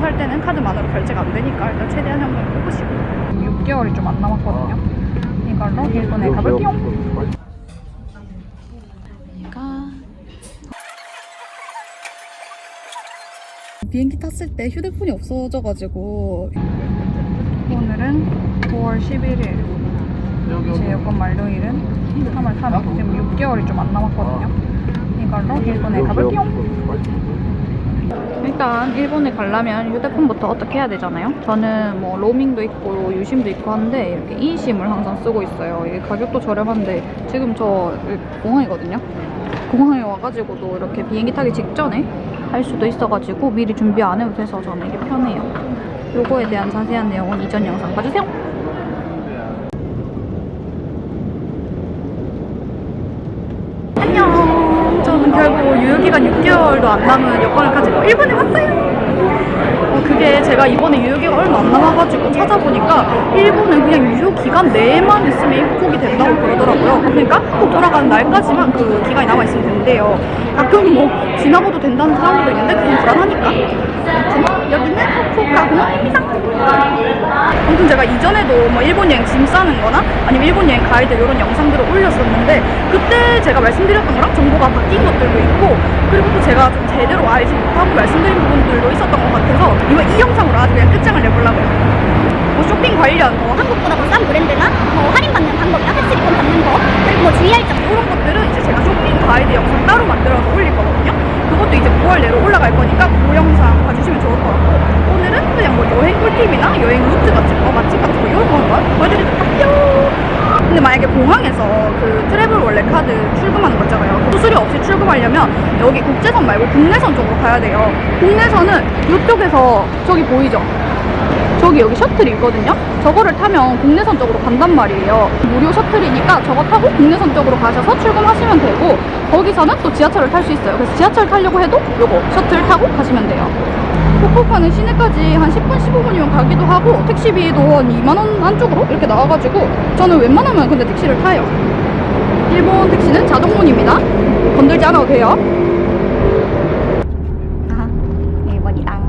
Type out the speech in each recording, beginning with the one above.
현금 살 때는 카드만으로 결제가 안 되니까 일단 최대한 현금을 뽑으시고. 6개월이 좀 안 남았거든요. 이걸로 일본에 가볼게요. 비행기 탔을 때 휴대폰이 없어져가지고. 오늘은 9월 11일 제 여권 만료일은 3월 3일 지금 6개월이 좀 안 남았거든요. 이걸로 일본에 가볼게요 일단 일본에 가려면 휴대폰부터 어떻게 해야 되잖아요 저는 뭐 로밍도 있고 유심도 있고 한데 이렇게 이심을 항상 쓰고 있어요 이게 가격도 저렴한데 지금 저 공항이거든요 공항에 와가지고도 이렇게 비행기 타기 직전에 할 수도 있어가지고 미리 준비 안 해도 돼서 저는 이게 편해요. 요거에 대한 자세한 내용은 이전 영상 봐주세요. 안녕. 저는 결국 유효기간 6개월도 안 남은 여권을 가지고 일본에 왔어요. 어, 그게 제가 이번에 유효기간 얼마 안 남아가지고 찾아보니까 일본은 그냥 유효기간 내에만 있으면 입국이 된다고 그러더라고요. 그러니까 한국 돌아가는 날까지만 그 기간이 남아있으면 된대요. 가끔 뭐 지나고도 된다는 사람도 있는데 그건 불안하니까. 아무튼 여기는 후쿠오카 공항입니다. 아무튼 제가 이전에도 뭐 일본 여행 짐 싸는 거나 아니면 일본 여행 가이드 이런 영상들을 올렸었는데 그때 제가 말씀드렸던 거랑 정보가 바뀐 것들도 있고 그리고 또 제가 좀 제대로 알지 못하고 말씀드린 부분들도 있었던 것 같아서 이번 이 영상으로 아주 그냥 끝장을 내보려고요. 뭐 쇼핑 관련 뭐 한국보다 더 싼 브랜드나 뭐 할인받는 방법이나 팩스리콘 받는 거 그리고 뭐 주의할 점 이런 것들은 이제 제가 쇼핑 가이드 영상 따로 만들어서 올릴 거거든요. 그것도 이제 9월 내로 올라갈 거니까 그 영상 봐주시면 좋을 것 같고 오늘은 그냥 뭐 여행 꿀팁이나 여행 루트 같은 거 맛집 같은 거 이런 거 한번 보여드리도록 할게요. 근데 만약에 공항에서 그 트래블 원래 카드 출금하는 거 있잖아요. 수수료 없이 출금하려면 여기 국제선 말고 국내선 쪽으로 가야 돼요. 국내선은 이쪽에서 저기 보이죠? 저기 여기 셔틀이 있거든요. 저거를 타면 국내선 쪽으로 간단 말이에요. 무료 셔틀이니까 저거 타고 국내선 쪽으로 가셔서 출금하시면 되고 거기서는 또 지하철을 탈 수 있어요. 그래서 지하철 타려고 해도 요거 셔틀 타고 가시면 돼요. 후쿠오카는 시내까지 한 10분, 15분이면 가기도 하고 택시비도 한 2만 원 안쪽으로 이렇게 나와가지고 저는 웬만하면 근데 택시를 타요. 일본 택시는 자동문입니다. 건들지 않아도 돼요. 아, 일본이랑.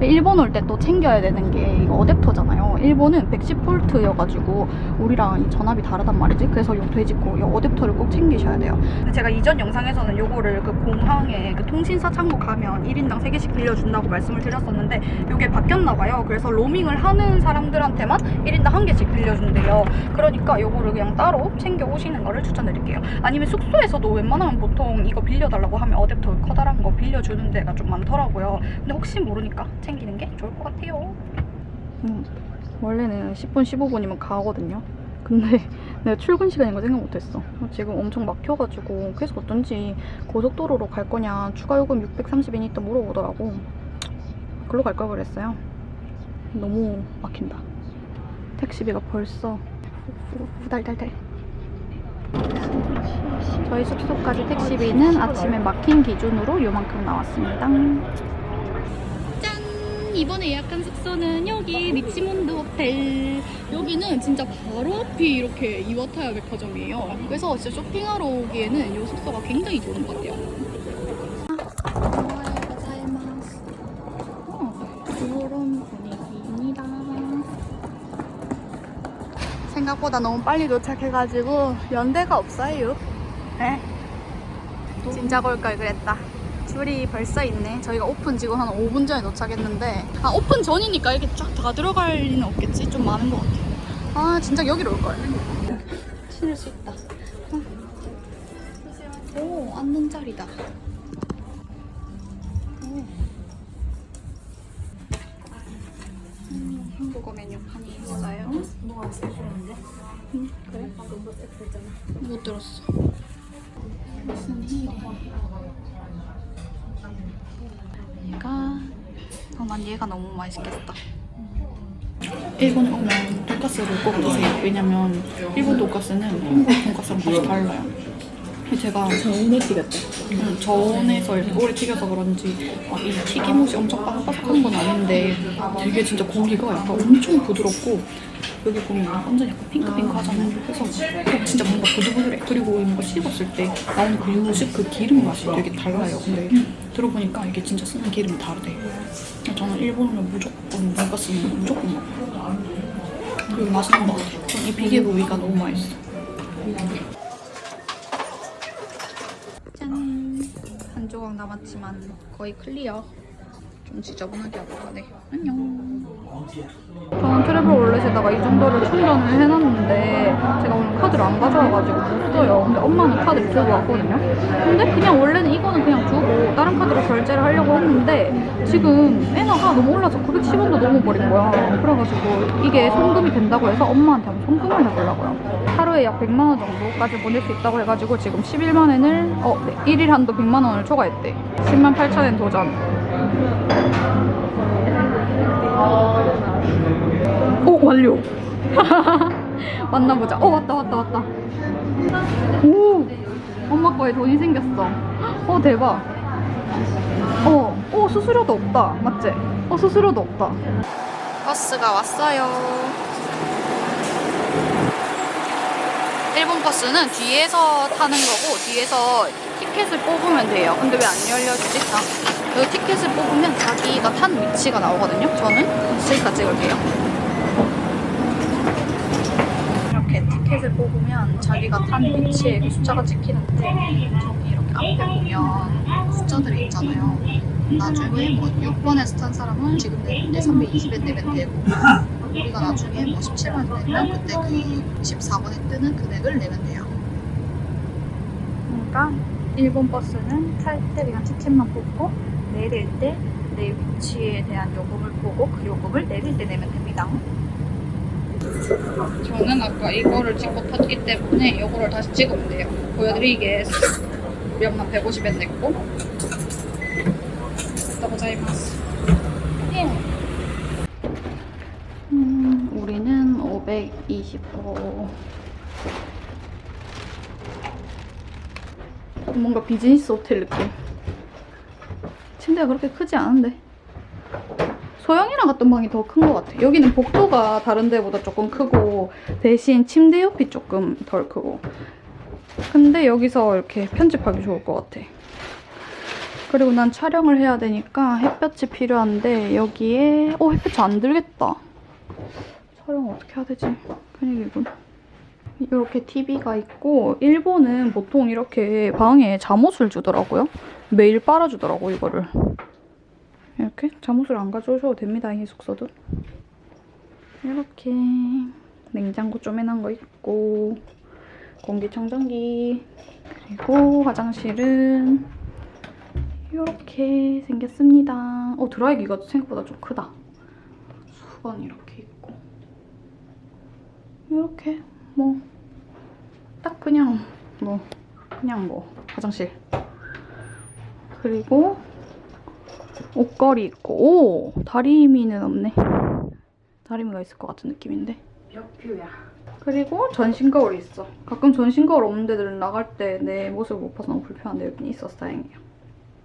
일본 올 때 또 챙겨야 되는 게 이거 어댑터잖아요. 일본은 110V여가지고 우리랑 이 전압이 다르단 말이지. 그래서 요 돼지코, 요 어댑터를 꼭 챙기셔야 돼요. 제가 이전 영상에서는 요거를 그 공항에 그 통신사 창고 가면 1인당 3개씩 빌려준다고 말씀을 드렸었는데 요게 바뀌었나봐요. 그래서 로밍을 하는 사람들한테만 1인당 1개씩 빌려준대요. 그러니까 요거를 그냥 따로 챙겨 오시는 거를 추천드릴게요. 아니면 숙소에서도 웬만하면 보통 이거 빌려달라고 하면 어댑터 커다란 거 빌려주는 데가 좀 많더라고요. 근데 혹시 모르니까 챙기는 게 좋을 것 같아요. 음, 원래는 10분, 15분이면 가거든요. 근데 내가 출근 시간인 거 생각 못했어. 지금 엄청 막혀가지고 계속 어쩐지 고속도로로 갈 거냐 추가 요금 630엔 있다 물어보더라고. 글로 갈 걸 그랬어요. 너무 막힌다. 택시비가 벌써 후달달달. 저희 숙소까지 택시비는 아침에 막힌 기준으로 요만큼 나왔습니다. 짠! 이번에 예약한 숙소는 여기 리치몬드 호텔. 여기는 진짜 바로 앞이 이렇게 이와타야 백화점이에요. 그래서 진짜 쇼핑하러 오기에는 이 숙소가 굉장히 좋은 것 같아요. 이런 분위기입니다. 생각보다 너무 빨리 도착해가지고 연대가 없어요. 네. 진짜 걸걸 그랬다. 줄이 벌써 있네. 저희가 오픈 지금 한 5분 전에 도착했는데 아 오픈 전이니까 이렇게 쫙 다 들어갈 리는 없겠지? 좀 많은 것 같아. 아 진짜 여기로 올 걸. 신을 수 있다. 아. 오 앉는 자리다. 오. 음, 한국어 메뉴 판이 있어요. 뭐가 세주는데 음, 그래? 방금 뭐 세트 했잖아 못 들었어. 무슨 힐이? 얘가 어, 난 얘가 너무 맛있겠다. 일본에 오면 돈가스를 꼭 드세요. 왜냐면 일본 돈가스는 한국 돈가스랑 맛이 달라요. 제가 저온에 튀겼다 음, 저온에서 이렇게 오래 튀겨서 그런지 막 이 튀김옷이 엄청 바삭바삭한 건 아닌데 되게 진짜 고기가 약간 엄청 부드럽고 여기 보면 완전 약간 핑크핑크 하잖아요. 그래서 꼭 진짜 뭔가 부들부들해. 그리고 뭔가 씹었을 때 나오는 그 육즙, 그 기름 맛이 되게 달라요. 근데 들어보니까 이게 진짜 쓰는 기름이 다르대. 저는 일본 오면 무조건 돈가스는 무조건 먹어요. 그리고 맛있는 것 같아요. 전이 비계 부위가 너무 맛있어. 짠! 한 조각 남았지만 거의 클리어. 좀 지저분하게 하고 가네. 안녕. 저는 트래블 월렛에다가 이 정도를 충전을 해놨는데 제가 오늘 카드를 안 가져와가지고 못 써요. 근데 엄마는 카드를 들고 왔거든요. 근데 그냥 원래는 이거는 그냥 두고 다른 카드로 결제를 하려고 했는데 지금 엔화가 너무 올라서 910원도 넘어버린 거야. 그래가지고 이게 송금이 된다고 해서 엄마한테 한번 송금을 해보려고요. 하루에 약 100만 원 정도까지 보낼 수 있다고 해가지고 지금 11만 엔을 어, 네, 1일 한도 100만 원을 초과했대. 10만 8천 엔 도전. 완료. 만나보자. 어 왔다 왔다 왔다. 오 엄마 거에 돈이 생겼어. 어 대박. 어, 어 수수료도 없다. 맞지? 어 수수료도 없다. 버스가 왔어요. 일본 버스는 뒤에서 타는 거고 뒤에서 티켓을 뽑으면 돼요. 근데 왜 안 열려지지? 아, 이 티켓을 뽑으면 자기가 탄 위치가 나오거든요. 저는 실까 찍을게요. 이렇게 티켓을 뽑으면 자기가 탄 위치에 그 숫자가 찍히는데 저기 이렇게 앞에 보면 숫자들이 있잖아요. 나중에 뭐 6번에서 탄 사람은 지금 내는데 320엔 내면 되고 우리가 나중에 뭐 17번 내면 그때 그 14번에 뜨는 금액을 내면 돼요. 그러니까 일본 버스는 탈 때 그냥 티켓만 뽑고 내릴 때 내 위치에 대한 요금을 보고 그 요금을 내릴 때 내면 됩니다. 저는 아까 이거를 찍고 탔기 때문에 이거를 다시 찍으면 돼요. 보여드리겠습니다. 몇만 150엔 냈고. 감사합니다. 예. 음, 우리는 520호. 뭔가 비즈니스 호텔 느낌. 침대가 그렇게 크지 않은데. 소영이랑 갔던 방이 더 큰 것 같아. 여기는 복도가 다른 데보다 조금 크고 대신 침대 옆이 조금 덜 크고. 근데 여기서 이렇게 편집하기 좋을 것 같아. 그리고 난 촬영을 해야 되니까 햇볕이 필요한데 여기에 어 햇볕이 안 들겠다. 촬영 어떻게 해야 되지? 큰일이군. 이렇게 TV가 있고 일본은 보통 이렇게 방에 잠옷을 주더라고요. 매일 빨아주더라고 이거를. 이렇게 잠옷을 안 가져오셔도 됩니다. 이 숙소도. 이렇게 냉장고 쪼매난 거 있고 공기청정기 그리고 화장실은 이렇게 생겼습니다. 어 드라이기가 생각보다 좀 크다. 수건 이렇게 있고 이렇게 뭐 딱 그냥 뭐 그냥 뭐 화장실 그리고 옷걸이 있고 오 다리미는 없네. 다리미가 있을 것 같은 느낌인데. 벽뷰야. 그리고 전신 거울이 있어. 가끔 전신 거울 없는 데들은 나갈 때 내 모습을 못 봐서 너무 불편한데 여기는 있어서 다행이에요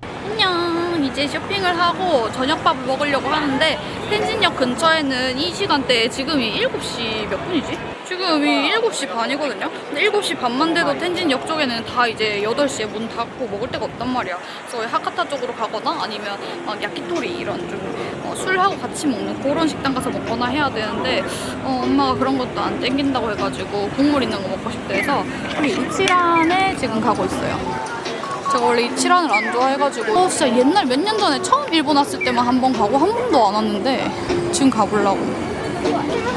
안녕. 이제 쇼핑을 하고 저녁밥을 먹으려고 하는데 텐진역 근처에는 이 시간대에 지금이 7시 몇 분이지? 지금 이 7시 반이거든요? 근데 7시 반만 돼도 텐진역 쪽에는 다 이제 8시에 문 닫고 먹을 데가 없단 말이야. 그래서 하카타 쪽으로 가거나 아니면 막 야키토리 이런 좀 어, 술하고 같이 먹는 그런 식당 가서 먹거나 해야 되는데 어, 엄마가 그런 것도 안 땡긴다고 해가지고 국물 있는 거 먹고 싶다 해서 우리 이치란에 지금 가고 있어요. 제가 원래 이치란을 안 좋아해가지고 어, 진짜 옛날 몇 년 전에 처음 일본 왔을 때만 한 번 가고 한 번도 안 왔는데 지금 가보려고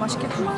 맛있겠구만.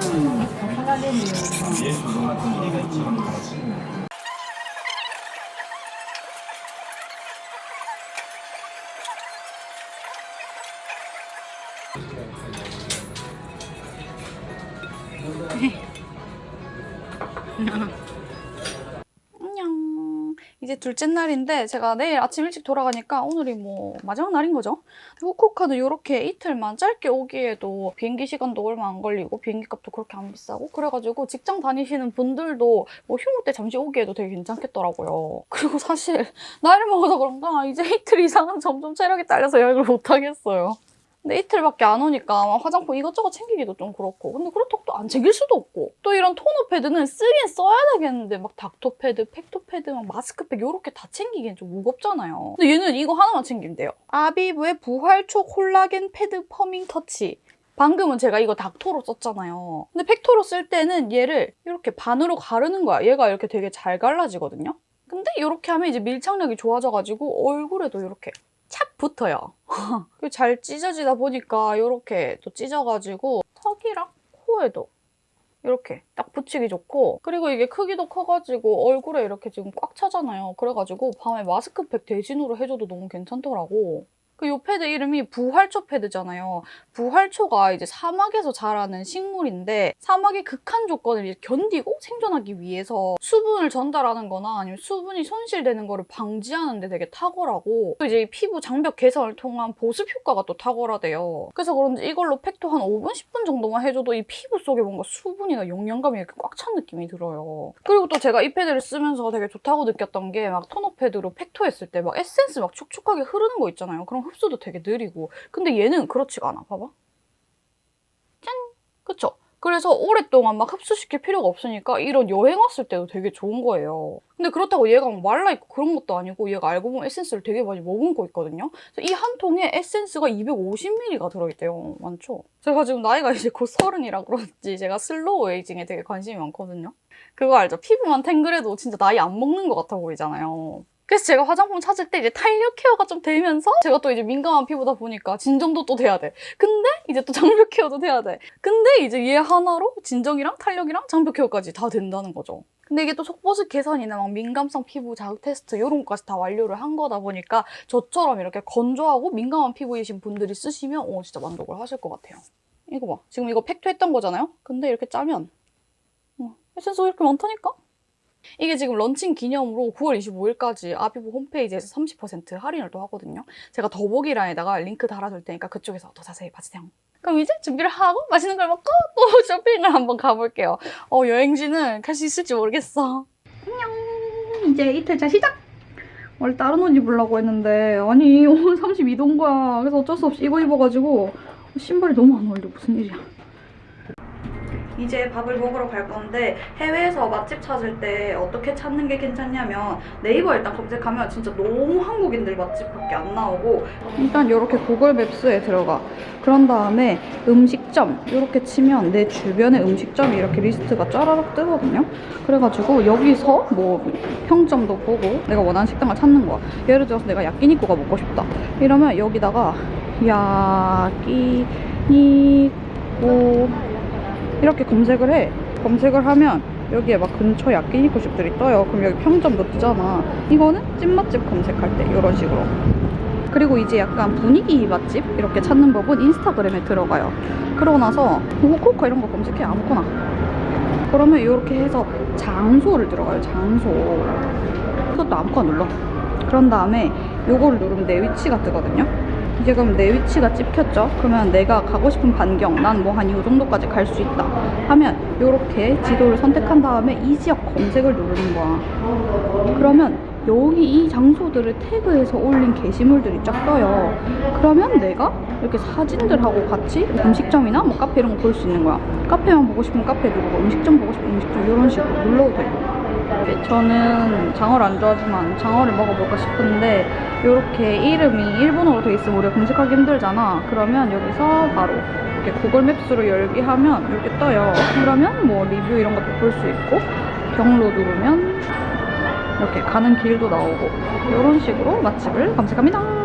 둘째 날인데 제가 내일 아침 일찍 돌아가니까 오늘이 뭐 마지막 날인 거죠. 후쿠오카는 이렇게 이틀만 짧게 오기에도 비행기 시간도 얼마 안 걸리고 비행기 값도 그렇게 안 비싸고 그래가지고 직장 다니시는 분들도 뭐 휴무 때 잠시 오기에도 되게 괜찮겠더라고요. 그리고 사실 나이를 먹어서 그런가 이제 이틀 이상은 점점 체력이 딸려서 여행을 못 하겠어요. 근데 이틀밖에 안 오니까 막 화장품 이것저것 챙기기도 좀 그렇고. 근데 그렇다고 또 안 챙길 수도 없고. 또 이런 토너 패드는 쓰긴 써야 되겠는데 막 닥터 패드, 팩토 패드, 막 마스크 팩 이렇게 다 챙기기엔 좀 무겁잖아요. 근데 얘는 이거 하나만 챙기면 돼요. 아비브의 부활초 콜라겐 패드 퍼밍 터치. 방금은 제가 이거 닥토로 썼잖아요. 근데 팩토로 쓸 때는 얘를 이렇게 반으로 가르는 거야. 얘가 이렇게 되게 잘 갈라지거든요. 근데 이렇게 하면 이제 밀착력이 좋아져가지고 얼굴에도 이렇게 착 붙어요 그잘 찢어지다 보니까 이렇게 또 찢어가지고 턱이랑 코에도 이렇게 딱 붙이기 좋고 그리고 이게 크기도 커가지고 얼굴에 이렇게 지금 꽉 차잖아요. 그래가지고 밤에 마스크팩 대신으로 해줘도 너무 괜찮더라고. 그 요 패드 이름이 부활초 패드잖아요. 부활초가 이제 사막에서 자라는 식물인데 사막의 극한 조건을 견디고 생존하기 위해서 수분을 전달하는 거나 아니면 수분이 손실되는 거를 방지하는 데 되게 탁월하고 또 이제 이 피부 장벽 개선을 통한 보습 효과가 또 탁월하대요. 그래서 그런지 이걸로 팩도 한 5분, 10분 정도만 해줘도 이 피부 속에 뭔가 수분이나 영양감이 이렇게 꽉 찬 느낌이 들어요. 그리고 또 제가 이 패드를 쓰면서 되게 좋다고 느꼈던 게막 토너 패드로 팩토 했을 때 막 에센스 막 촉촉하게 흐르는 거 있잖아요. 그럼 흡수도 되게 느리고. 근데 얘는 그렇지가 않아. 봐봐. 짠! 그쵸? 그래서 오랫동안 막 흡수시킬 필요가 없으니까 이런 여행 왔을 때도 되게 좋은 거예요. 근데 그렇다고 얘가 막 말라있고 그런 것도 아니고 얘가 알고 보면 에센스를 되게 많이 머금고 있거든요. 이 한 통에 에센스가 250ml가 들어있대요. 많죠? 제가 지금 나이가 이제 곧 서른이라 그런지 제가 슬로우 에이징에 되게 관심이 많거든요. 그거 알죠? 피부만 탱글해도 진짜 나이 안 먹는 것 같아 보이잖아요. 그래서 제가 화장품 찾을 때 이제 탄력 케어가 좀 되면서 제가 또 이제 민감한 피부다 보니까 진정도 또 돼야 돼. 근데 이제 또 장벽 케어도 돼야 돼. 근데 이제 얘 하나로 진정이랑 탄력이랑 장벽 케어까지 다 된다는 거죠. 근데 이게 또 속보습 개선이나 막 민감성 피부 자극 테스트 이런 것까지 다 완료를 한 거다 보니까 저처럼 이렇게 건조하고 민감한 피부이신 분들이 쓰시면 어 진짜 만족을 하실 것 같아요. 이거 봐. 지금 이거 팩트 했던 거잖아요? 근데 이렇게 짜면 어, 에센스가 이렇게 많다니까? 이게 지금 런칭 기념으로 9월 25일까지 아비브 홈페이지에서 30% 할인을 또 하거든요. 제가 더보기란에다가 링크 달아둘 테니까 그쪽에서 더 자세히 봐주세요. 그럼 이제 준비를 하고 맛있는 걸 먹고 또 쇼핑을 한번 가볼게요. 어, 여행지는 갈 수 있을지 모르겠어. 안녕. 이제 이틀차 시작! 원래 다른 옷 입으려고 했는데 아니 오늘 32도인 거야. 그래서 어쩔 수 없이 이거 입어가지고 신발이 너무 안 어울려. 무슨 일이야. 이제 밥을 먹으러 갈 건데 해외에서 맛집 찾을 때 어떻게 찾는 게 괜찮냐면 네이버 일단 검색하면 진짜 너무 한국인들 맛집밖에 안 나오고 일단 이렇게 구글 맵스에 들어가. 그런 다음에 음식점 이렇게 치면 내 주변에 음식점이 이렇게 리스트가 짜라락 뜨거든요. 그래가지고 여기서 뭐 평점도 보고 내가 원하는 식당을 찾는 거야. 예를 들어서 내가 야끼니쿠가 먹고 싶다. 이러면 여기다가 야끼니쿠 이렇게 검색을 해. 검색을 하면 여기에 막 근처 야끼니쿠 집들이 떠요. 그럼 여기 평점도 뜨잖아. 이거는 찐맛집 검색할 때 이런 식으로. 그리고 이제 약간 분위기 맛집 이렇게 찾는 법은 인스타그램에 들어가요. 그러고 나서 후쿠오카 이런 거 검색해 아무거나. 그러면 이렇게 해서 장소를 들어가요. 장소. 이것도 아무거나 눌러. 그런 다음에 요거를 누르면 내 위치가 뜨거든요. 그럼 내 위치가 찍혔죠? 그러면 내가 가고 싶은 반경, 난 뭐 한 이 정도까지 갈 수 있다 하면 이렇게 지도를 선택한 다음에 이 지역 검색을 누르는 거야. 그러면 여기 이 장소들을 태그해서 올린 게시물들이 쫙 떠요. 그러면 내가 이렇게 사진들하고 같이 음식점이나 뭐 카페 이런 거 볼 수 있는 거야. 카페만 보고 싶으면 카페 누르고 음식점 보고 싶으면 음식점 이런 식으로 눌러도 되고. 네, 저는 장어를 안 좋아하지만 장어를 먹어볼까 싶은데 이렇게 이름이 일본어로 돼 있으면 우리가 검색하기 힘들잖아. 그러면 여기서 바로 이렇게 구글 맵스로 열기 하면 이렇게 떠요. 그러면 뭐 리뷰 이런 것도 볼 수 있고 경로 누르면 이렇게 가는 길도 나오고 이런 식으로 맛집을 검색합니다.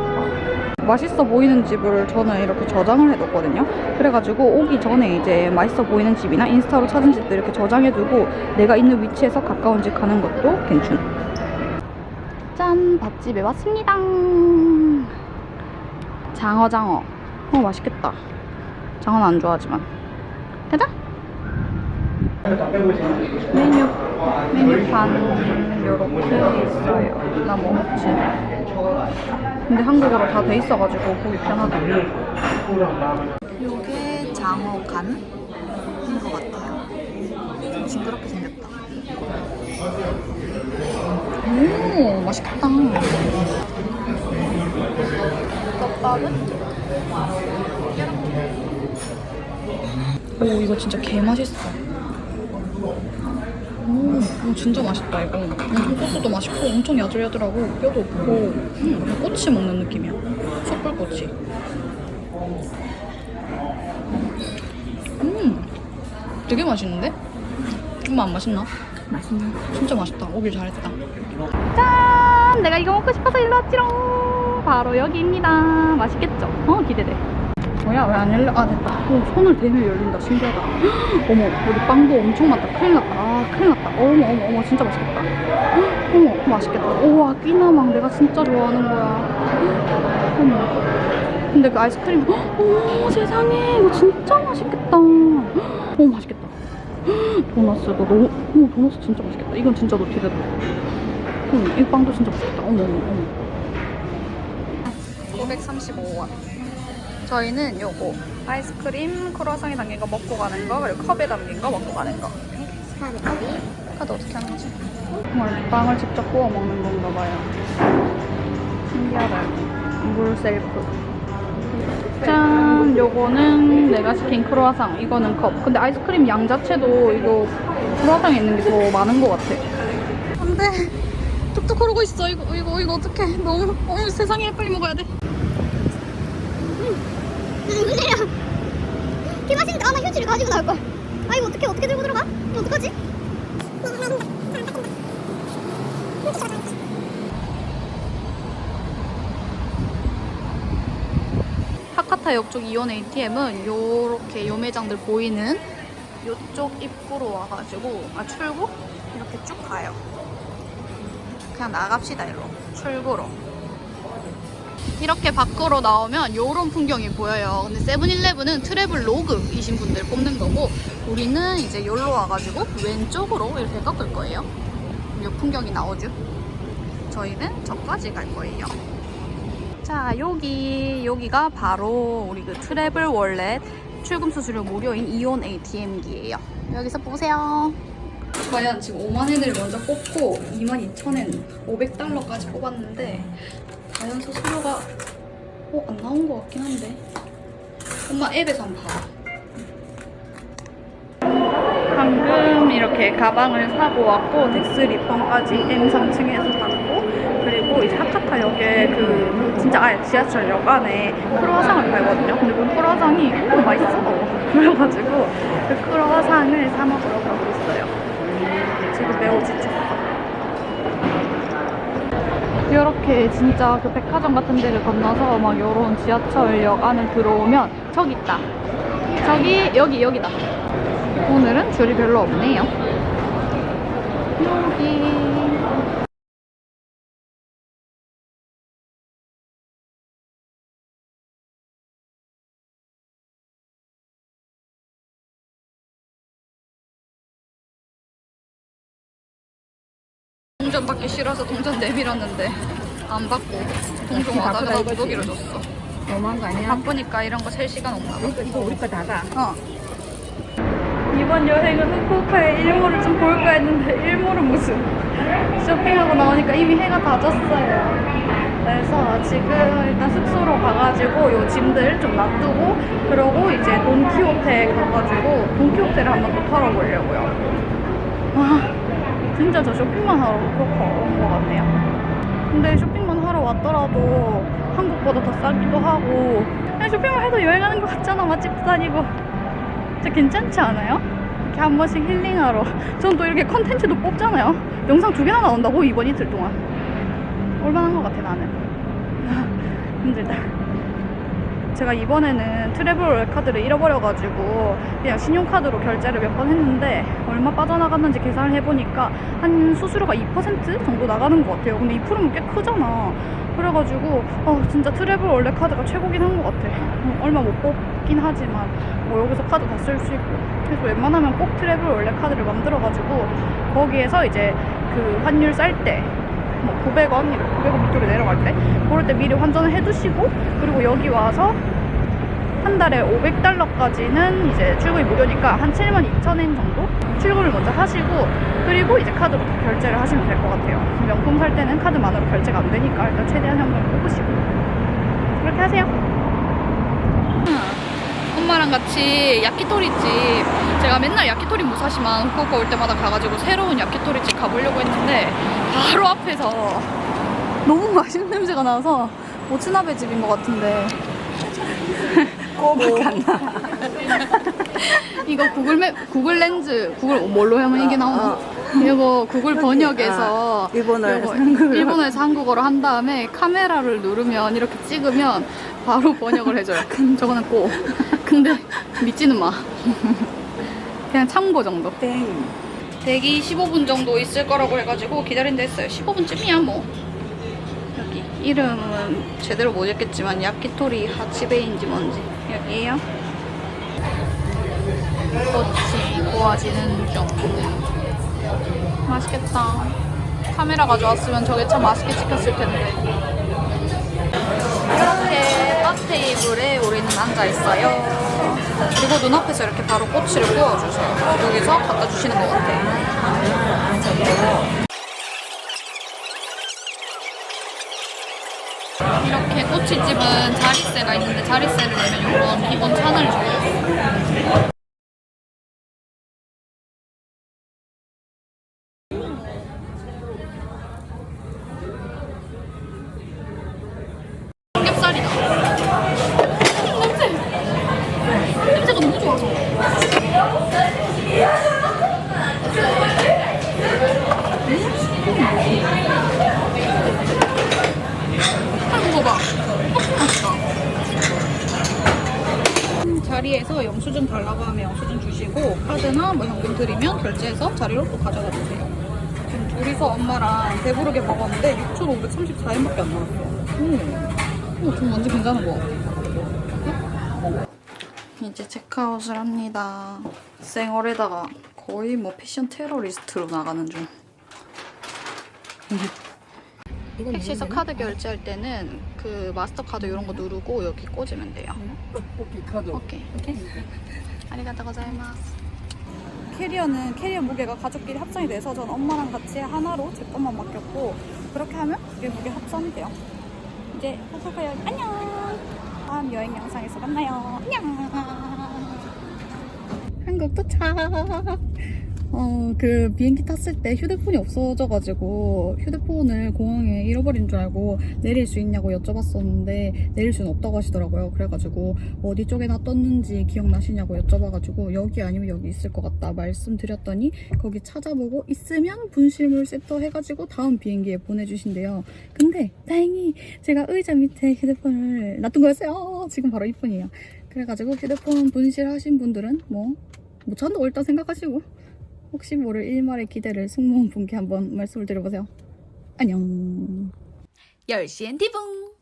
맛있어 보이는 집을 저는 이렇게 저장을 해뒀거든요. 그래가지고 오기 전에 이제 맛있어 보이는 집이나 인스타로 찾은 집들 이렇게 저장해두고 내가 있는 위치에서 가까운 집 가는 것도 괜찮. 짠! 밥집에 왔습니다. 장어 장어. 어 맛있겠다. 장어는 안 좋아하지만. 가자! 메뉴, 메뉴판 이렇게 있어요. 나 뭐 먹지? 근데 한국어로 다 돼 있어가지고 보기 편하다. 요게 장어 간인 것 같아요. 좀 징그럽게 생겼다. 오, 맛있겠다. 떡밥은? 오, 이거 진짜 개 맛있어. 오, 진짜 맛있다, 이거. 엄청 소스도 맛있고, 엄청 야들야들하고, 뼈도 없고, 음, 꼬치 먹는 느낌이야. 숯불꼬치. 음, 되게 맛있는데? 엄마 안 맛있나? 맛있네. 진짜 맛있다. 오길 잘했다. 짠! 내가 이거 먹고 싶어서 일로 왔지롱. 바로 여기입니다. 맛있겠죠? 어, 기대돼. 뭐야, 왜 안 열려? 아, 됐다. 오, 손을 대면 열린다. 신기하다. 헉, 어머, 우리 빵도 엄청 많다. 큰일 났다. 아, 큰일 났다. 어머, 어머, 어머, 진짜 맛있겠다. 헉, 어머, 맛있겠다. 우와, 끼나망 내가 진짜 좋아하는 거야. 헉, 어머. 근데 그 아이스크림, 헉, 어머, 세상에. 이거 진짜 맛있겠다. 헉, 어머, 맛있겠다. 헉, 도넛도 너무, 어머, 도넛 진짜 맛있겠다. 이건 진짜 노티드다. 응, 이 빵도 진짜 맛있겠다. 어머, 어머, 어머. 535원. 저희는 요거 아이스크림 크로아상에 담긴 거 먹고 가는 거 그리고 컵에 담긴 거 먹고 가는 거. 카드 어떻게 하는 거지? 정말 빵을 직접 구워 먹는 건가 봐요. 신기하다. 물 셀프. 짠! 요거는 내가 시킨 크로아상. 이거는 컵. 근데 아이스크림 양 자체도 이거 크로아상에 있는 게 더 많은 것 같아. 안돼. 뚝뚝 흐르고 있어. 이거 이거 이거 어떡해. 너무 어머 세상에. 빨리 먹어야 돼 맛있는데 아나 휴지를 가지고 나올 걸. 아 이거 어떻게 어떻게 들고 들어가? 어떡하지? 하카타 역 쪽 이온 ATM은 요렇게 요 매장들 보이는 요쪽 입구로 와가지고 아 출구 이렇게 쭉 가요. 그냥 나갑시다 일로 출구로. 이렇게 밖으로 나오면 요런 풍경이 보여요. 근데 세븐일레븐은 트래블 로그이신 분들 뽑는 거고 우리는 이제 여기로 와가지고 왼쪽으로 이렇게 꺾을 거예요. 요 풍경이 나오죠. 저희는 저까지 갈 거예요. 자 여기 여기가 바로 우리 그 트래블 월렛 출금 수수료 무료인 이온 ATM기예요. 여기서 보세요. 과연 지금 5만 엔을 먼저 뽑고 2만 2천 엔 500달러까지 뽑았는데 과연 수 수료가 어, 안 나온 것 같긴 한데 엄마 앱에서 한번 봐봐. 방금 이렇게 가방을 사고 왔고 덱스 리펀까지 M3층에서 샀고 그리고 이제 하카타역에 그 진짜 아예 지하철역 안에 크로아상을 팔거든요. 근데 그 크로아상이 너무 맛있어. 그래가지고 그 크로아상을 사 먹으러 가고 있어요. 지금 매우 지쳤어. 이렇게 진짜 그 백화점 같은 데를 건너서 막 요런 지하철역 안을 들어오면 저기 있다. 저기 여기 여기다. 오늘은 줄이 별로 없네요. 여기. 동전 받기 싫어서 동전 내밀었는데 안 받고 동전 와다가 무더기로 줬어. 너무한 거 아니야? 바쁘니까 이런 거셀 시간 없나 봐. 이거, 이거 우리 거 다다. 어. 이번 여행은 후쿠오카의 일몰을 좀 볼까 했는데 일몰은 무슨 쇼핑하고 나오니까 이미 해가 다 졌어요. 그래서 지금 일단 숙소로 가가지고 요 짐들 좀 놔두고 그러고 이제 돈키호테 가가지고 돈키호테를 한번 또 털어보려고요. 와 진짜 저 쇼핑만 하러 후쿠오카 온것 같네요. 근데 쇼핑만 하러 왔더라도 한국보다 더 싸기도 하고 그냥 쇼핑만 해도 여행하는 것 같잖아 맛집도 다니고. 진짜 괜찮지 않아요? 이렇게 한 번씩 힐링하러. 전 또 이렇게 컨텐츠도 뽑잖아요. 영상 두 개나 나온다고 이번 이틀 동안. 얼마나 한 것 같아 나는. 힘들다 제가 이번에는 트래블 카드를 잃어버려가지고 그냥 신용카드로 결제를 몇 번 했는데 얼마 빠져나갔는지 계산을 해보니까 한 수수료가 2% 정도 나가는 것 같아요. 근데 2%면 꽤 크잖아. 그래가지고 어, 진짜 트래블 원래 카드가 최고긴 한 것 같아. 음, 얼마 못 뽑긴 하지만 뭐 여기서 카드 다 쓸 수 있고 그래서 웬만하면 꼭 트래블 원래 카드를 만들어가지고 거기에서 이제 그 환율 쌀때 뭐 900원, 900원 밑으로 내려갈 때 그럴 때 미리 환전을 해두시고 그리고 여기 와서 한 달에 500달러까지는 이제 출국이 무료니까 한 7만 2천엔 정도 출국을 먼저 하시고 그리고 이제 카드로 다 결제를 하시면 될 것 같아요. 명품 살 때는 카드만으로 결제가 안 되니까 일단 최대한 현금을 뽑으시고 그렇게 하세요. 엄마랑 같이 야키토리 집 제가 맨날 야키토리 무사시만 후쿠오카 올 때마다 가가지고 새로운 야키토리 집 가보려고 했는데 바로 앞에서 너무 맛있는 냄새가 나서 모츠나베 집인 것 같은데 그거밖에 안 나. 이거 구글 맵 구글 렌즈 구글 뭘로 하면 이게 나오나? 어, 이거 구글 번역에서 아, 일본어에서 이거 한국어로. 일본어에서 한국어로 한 다음에 카메라를 누르면 이렇게 찍으면 바로 번역을 해줘요. 저거는 꼭. 근데 믿지는 마. 그냥 참고 정도. 땡. 대기 15분 정도 있을 거라고 해가지고 기다린다 했어요. 15분쯤이야 뭐. 여기 이름은 제대로 못 읽겠지만 야키토리 하치베인지 뭔지 여기에요. 꽃이 고와지는 중. 맛있겠다. 카메라 가져왔으면 저게 참 맛있게 찍혔을 텐데. 이렇게 바 테이블에 우리는 앉아 있어요. 그리고 눈앞에서 이렇게 바로 꼬치를 구워주세요. 여기서 갖다 주시는 것 같아요. 이렇게 꼬치집은 자릿세가 있는데 자릿세를 내면 이런 기본 찬을 줘요. 삼겹살이다. 냄새. 냄새가 너무 좋아서. 한 먹어봐. 맛있다. 음, 자리에서 달라고 하면 영수증 주시고 카드나 뭐 현금 드리면 결제해서 자리로 또 가져가 주세요. 지금 둘이서 엄마랑 배부르게 먹었는데 6,534엔밖에 안 나왔어요. 오, 오, 좀 완전 괜찮은 거 같아. 이제 체크아웃을 합니다. 쌩얼에다가 거의 뭐 패션 테러리스트로 나가는 중. 택시에서 카드 결제할 때는 그 마스터카드 이런 거 누르고 여기 꽂으면 돼요. 오케이. 아리가또 고자이마스. 캐리어는 캐리어 무게가 가족끼리 합산이 돼서 전 엄마랑 같이 하나로 제 것만 맡겼고 그렇게 하면 그게 무게 합산이 돼요. 이제 호소카요 안녕. 다음 여행 영상에서 만나요. 안녕. 한국 도착. 어, 그 비행기 탔을 때 휴대폰이 없어져가지고 휴대폰을 공항에 잃어버린 줄 알고 내릴 수 있냐고 여쭤봤었는데 내릴 수는 없다고 하시더라고요. 그래가지고 어디 쪽에 놔뒀는지 기억나시냐고 여쭤봐가지고 여기 아니면 여기 있을 것 같다 말씀드렸더니 거기 찾아보고 있으면 분실물 세터 해가지고 다음 비행기에 보내주신대요. 근데 다행히 제가 의자 밑에 휴대폰을 놔둔 거였어요. 지금 바로 이쁜이에요. 그래가지고 휴대폰 분실하신 분들은 뭐 못 찾는다고 일단 생각하시고 혹시 모를 일말의 기대를 승무원 분께 한번 말씀을 드려보세요. 안녕. 10시엔 티봉!